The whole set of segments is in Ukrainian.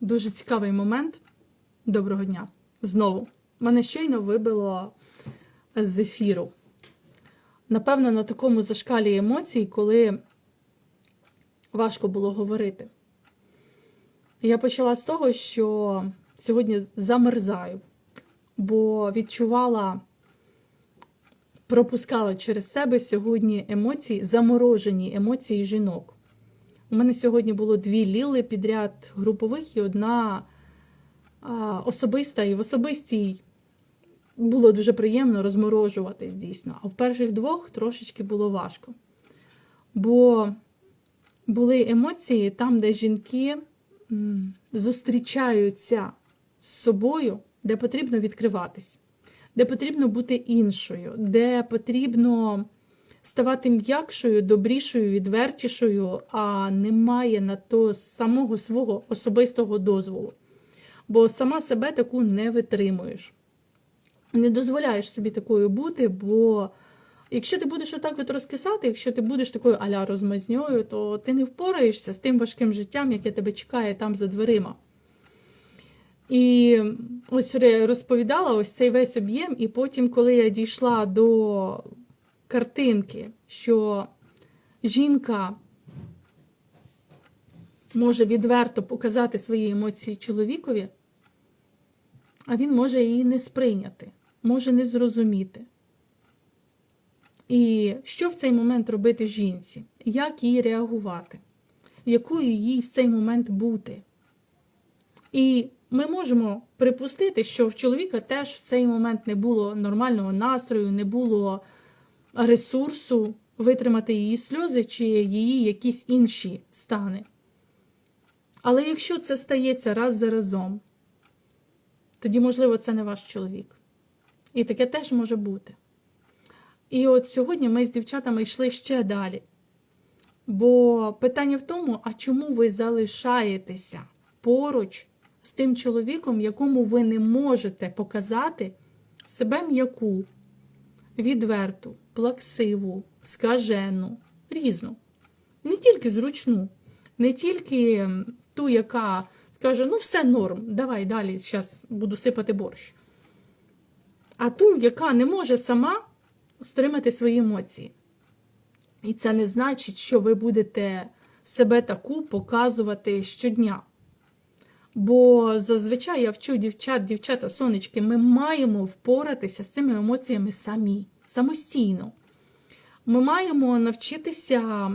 Дуже цікавий момент. Доброго дня. Знову. Мене щойно вибило з ефіру. Напевно, на такому зашкалі емоцій, коли важко було говорити. Я почала з того, що сьогодні замерзаю, бо відчувала, пропускала через себе сьогодні емоції, заморожені емоції жінок. У мене сьогодні було дві ліли підряд групових і одна а, особиста. І в особистій було дуже приємно розморожуватись дійсно. А в перших двох трошечки було важко. Бо були емоції там, де жінки зустрічаються з собою, де потрібно відкриватись, де потрібно бути іншою, де потрібно ставати м'якшою, добрішою, відвертішою, а немає на то самого свого особистого дозволу. Бо сама себе таку не витримуєш. Не дозволяєш собі такою бути, бо якщо ти будеш отак от розкисати, якщо ти будеш такою аля розмазньою, то ти не впораєшся з тим важким життям, яке тебе чекає там за дверима. І ось розповідала ось цей весь об'єм, і потім, коли я дійшла до картинки, що жінка може відверто показати свої емоції чоловікові, а він може її не сприйняти, може не зрозуміти. І що в цей момент робити жінці? Як їй реагувати? Якою їй в цей момент бути? І ми можемо припустити, що в чоловіка теж в цей момент не було нормального настрою, не було ресурсу витримати її сльози чи її якісь інші стани. Але якщо це стається раз за разом, тоді, можливо, це не ваш чоловік. І таке теж може бути. І от сьогодні ми з дівчатами йшли ще далі. Бо питання в тому, а чому ви залишаєтеся поруч з тим чоловіком, якому ви не можете показати себе м'яку, відверту, плаксиву, скажену, різну. Не тільки зручну, не тільки ту, яка скаже, ну все норм, давай далі, зараз буду сипати борщ. А ту, яка не може сама стримати свої емоції. І це не значить, що ви будете себе таку показувати щодня. Бо зазвичай я вчу дівчат, дівчата, сонечки, ми маємо впоратися з цими емоціями самі, самостійно. Ми маємо навчитися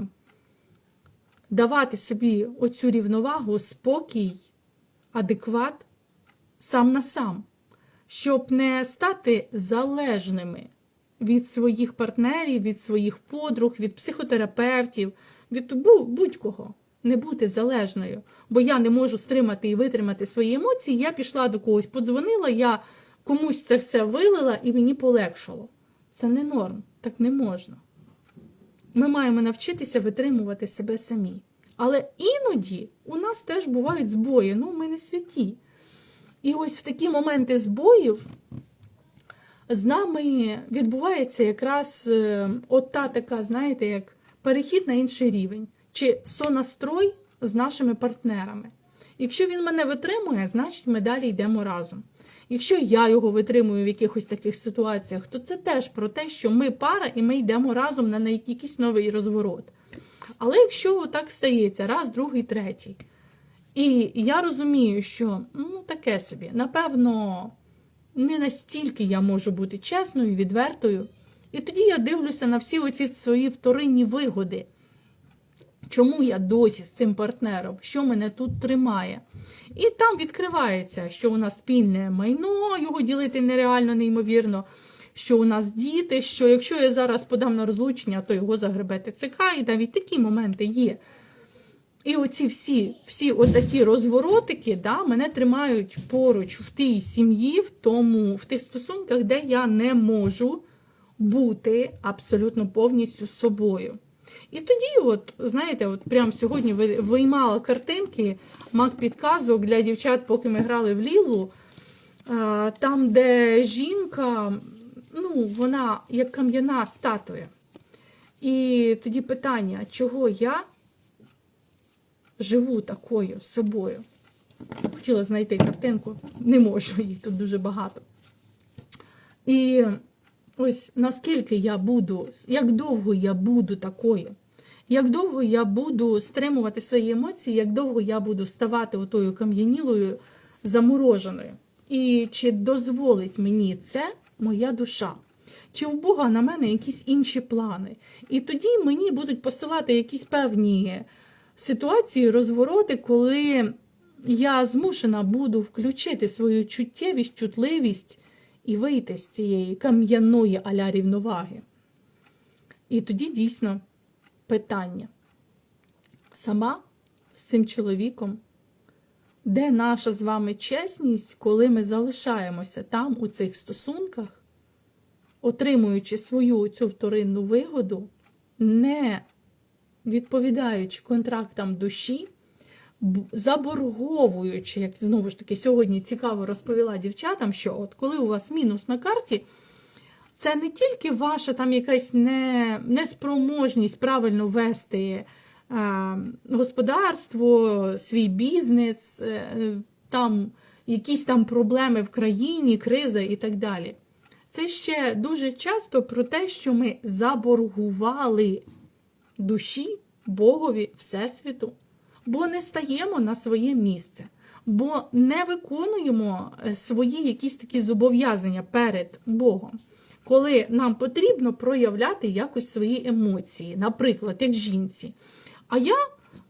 давати собі оцю рівновагу, спокій, адекват сам на сам, щоб не стати залежними від своїх партнерів, від своїх подруг, від психотерапевтів, від будь-кого. Не бути залежною, бо я не можу стримати і витримати свої емоції. Я пішла до когось, подзвонила, я комусь це все вилила і мені полегшало. Це не норм, так не можна. Ми маємо навчитися витримувати себе самі. Але іноді у нас теж бувають збої, ну ми не святі. І ось в такі моменти збоїв з нами відбувається якраз е, от та така, знаєте, як перехід на інший рівень, чи сонастрой з нашими партнерами. Якщо він мене витримує, значить ми далі йдемо разом. Якщо я його витримую в якихось таких ситуаціях, то це теж про те, що ми пара і ми йдемо разом на якийсь новий розворот. Але якщо так стається, раз, другий, третій. І я розумію, що ну таке собі, напевно, не настільки я можу бути чесною, відвертою. І тоді я дивлюся на всі оці свої вторинні вигоди. Чому я досі з цим партнером, що мене тут тримає? І там відкривається, що у нас спільне майно, його ділити нереально, неймовірно, що у нас діти, що якщо я зараз подам на розлучення, то його загребе ТЦК, і навіть такі моменти є. І оці всі всі отакі розворотики да, мене тримають поруч в тій сім'ї, в тому, в тих стосунках, де я не можу бути абсолютно повністю собою. І тоді, от, знаєте, от прямо сьогодні виймала картинки, мак підказок для дівчат, поки ми грали в Лілу, там, де жінка, ну, вона як кам'яна статуя. І тоді питання, чого я живу такою собою? Хотіла знайти картинку, не можу, їх тут дуже багато. І ось наскільки я буду, як довго я буду такою, як довго я буду стримувати свої емоції, як довго я буду ставати отою кам'янілою, замороженою. І чи дозволить мені це моя душа? Чи у Бога на мене якісь інші плани? І тоді мені будуть посилати якісь певні ситуації, розвороти, коли я змушена буду включити свою чуттєвість, чутливість і вийти з цієї кам'яної аля рівноваги. І тоді дійсно питання. Сама з цим чоловіком, де наша з вами чесність, коли ми залишаємося там, у цих стосунках, отримуючи свою цю вторинну вигоду, не відповідаючи контрактам душі, заборговуючи, як знову ж таки сьогодні цікаво розповіла дівчатам, що от коли у вас мінус на карті, це не тільки ваша там якась не, неспроможність правильно вести е, господарство, свій бізнес, е, там якісь там проблеми в країні, криза і так далі. Це ще дуже часто про те, що ми заборгували душі, Богові, Всесвіту, бо не стаємо на своє місце, бо не виконуємо е, свої якісь такі зобов'язання перед Богом, коли нам потрібно проявляти якось свої емоції, наприклад, як жінці. А я,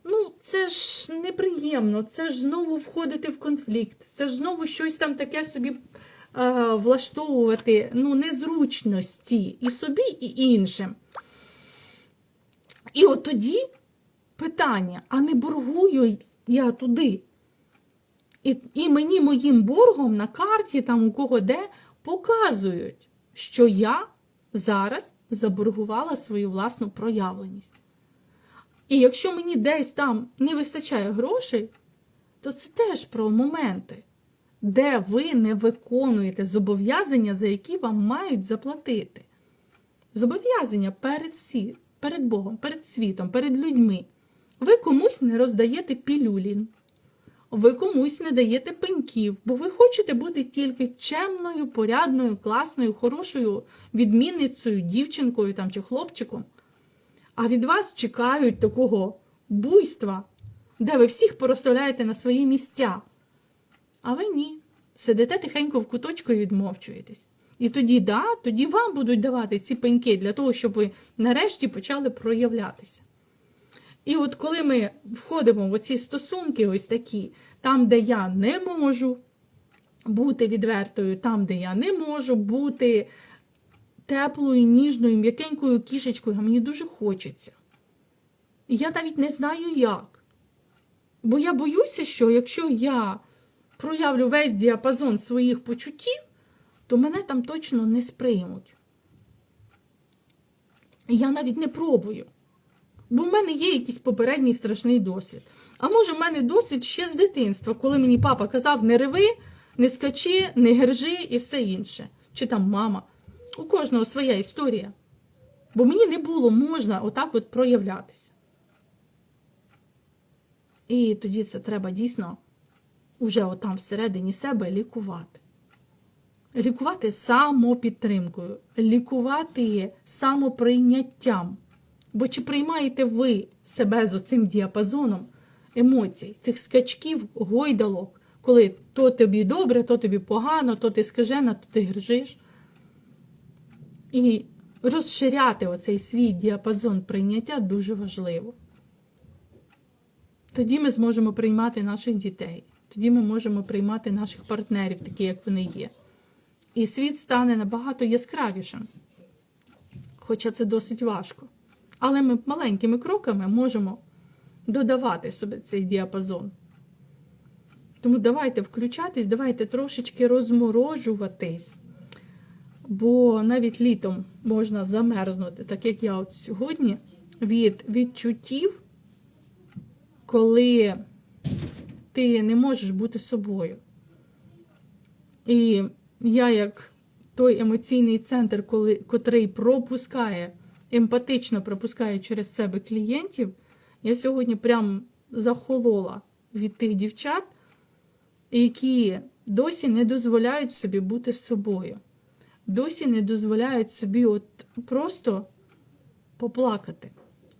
ну, це ж неприємно, це ж знову входити в конфлікт, це ж знову щось там таке собі е, влаштовувати, ну, незручності і собі, і іншим. І от тоді питання: а не боргую я туди? І, і мені моїм боргом на карті, там у кого де, показують, що я зараз заборгувала свою власну проявленість. І якщо мені десь там не вистачає грошей, то це теж про моменти, де ви не виконуєте зобов'язання, за які вам мають заплатити. Зобов'язання перед перед Богом, перед світом, перед людьми. Ви комусь не роздаєте пілюлін, ви комусь не даєте пеньків, бо ви хочете бути тільки чемною, порядною, класною, хорошою відмінницею, дівчинкою там, чи хлопчиком. А від вас чекають такого буйства, де ви всіх порозставляєте на свої місця. А ви ні. Сидите тихенько в куточку і відмовчуєтесь. І тоді, да, тоді вам будуть давати ці пеньки для того, щоб ви нарешті почали проявлятися. І от коли ми входимо в оці стосунки, ось такі, там, де я не можу бути відвертою, там, де я не можу бути теплою, ніжною, м'якенькою кішечкою, а мені дуже хочеться. І я навіть не знаю як. Бо я боюся, що якщо я проявлю весь діапазон своїх почуттів, то мене там точно не сприймуть. Я навіть не пробую. Бо в мене є якийсь попередній страшний досвід. А може, в мене досвід ще з дитинства, коли мені папа казав, не реви, не скачи, не гержи і все інше. Чи там мама. У кожного своя історія. Бо мені не було можна отак от проявлятися. І тоді це треба дійсно уже отам всередині себе лікувати. Лікувати самопідтримкою, лікувати самоприйняттям. Бо чи приймаєте ви себе з оцим діапазоном емоцій, цих скачків, гойдалок, коли то тобі добре, то тобі погано, то ти скажена, то ти гржиш. І розширяти оцей свій діапазон прийняття дуже важливо. Тоді ми зможемо приймати наших дітей, тоді ми можемо приймати наших партнерів, такі, як вони є. І світ стане набагато яскравішим. Хоча це досить важко. Але ми маленькими кроками можемо додавати собі цей діапазон. Тому давайте включатись, давайте трошечки розморожуватись. Бо навіть літом можна замерзнути, так як я от сьогодні, від відчуттів, коли ти не можеш бути собою. І я, як той емоційний центр, коли, котрий пропускає, емпатично пропускає через себе клієнтів, я сьогодні прям захолола від тих дівчат, які досі не дозволяють собі бути собою, досі не дозволяють собі от просто поплакати,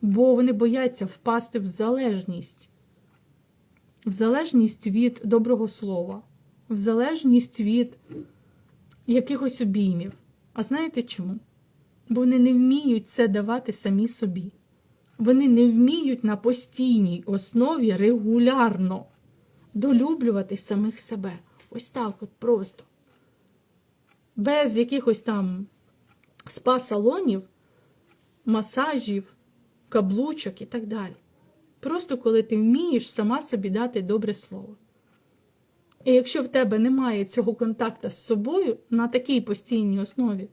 бо вони бояться впасти в залежність, в залежність від доброго слова, в залежність від якихось обіймів. А знаєте чому? Бо вони не вміють це давати самі собі. Вони не вміють на постійній основі регулярно долюблювати самих себе. Ось так от просто. Без якихось там спа-салонів, масажів, каблучок і так далі. Просто коли ти вмієш сама собі дати добре слово. І якщо в тебе немає цього контакту з собою на такій постійній основі,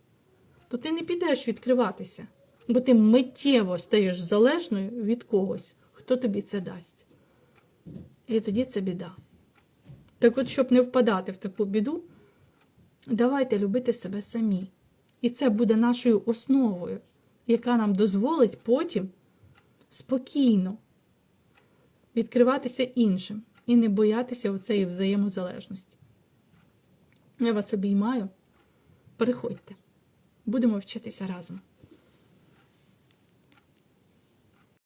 то ти не підеш відкриватися, бо ти миттєво стаєш залежною від когось, хто тобі це дасть. І тоді це біда. Так от, щоб не впадати в таку біду, давайте любити себе самі. І це буде нашою основою, яка нам дозволить потім спокійно відкриватися іншим і не боятися оцеї взаємозалежності. Я вас обіймаю. Переходьте. Будемо вчитися разом.